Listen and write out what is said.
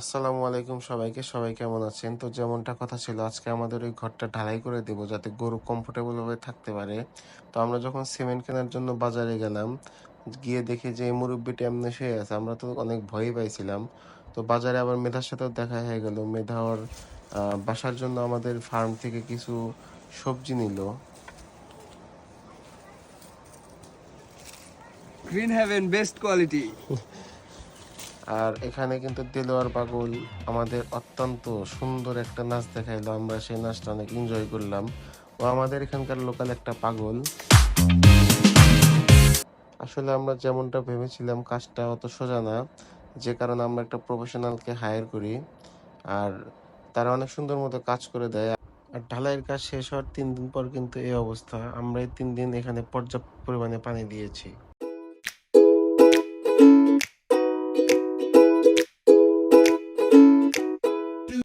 আসসালামু আলাইকুম সবাইকে সবাই কেমন আছেন? তো যেমনটা কথা ছিল আজকে আমাদের ওই ঘরটা ঢালাই করে দেব যাতে গরু কমফোর্টেবল ভাবে থাকতে পারে। তো আমরা যখন সিমেন্ট কেনার জন্য বাজারে গেলাম গিয়ে দেখি যে এই মুরব্বিটি এমনি শুয়ে আছে আমরা তো অনেক ভয় পাইছিলাম। তো বাজারে আবার মেধার সাথেও দেখা হয়ে গেল। মেধা ওর বাসার জন্য আমাদের ফার্ম থেকে কিছু সবজি নিল। গ্রিন হ্যাভেন বেস্ট কোয়ালিটি আর এখানে কিন্তু দেলোয়ার পাগল আমাদের অত্যন্ত সুন্দর একটা নাচ দেখাইলো, আমরা সেই নাচটা অনেক এনজয় করলাম। ও আমাদের এখানকার লোকাল একটা পাগল। আসলে আমরা যেমনটা ভেবেছিলাম, কাজটা অত সোজা না। যে কারণে আমরা একটা প্রফেশনালকে হায়ার করি, আর তারা অনেক সুন্দর মতো কাজ করে দেয়। আর ঢালাইয়ের কাজ শেষ হওয়ার তিন দিন পর কিন্তু এই অবস্থা। আমরা এই তিন দিন এখানে পর্যাপ্ত পরিমাণে পানি দিয়েছি।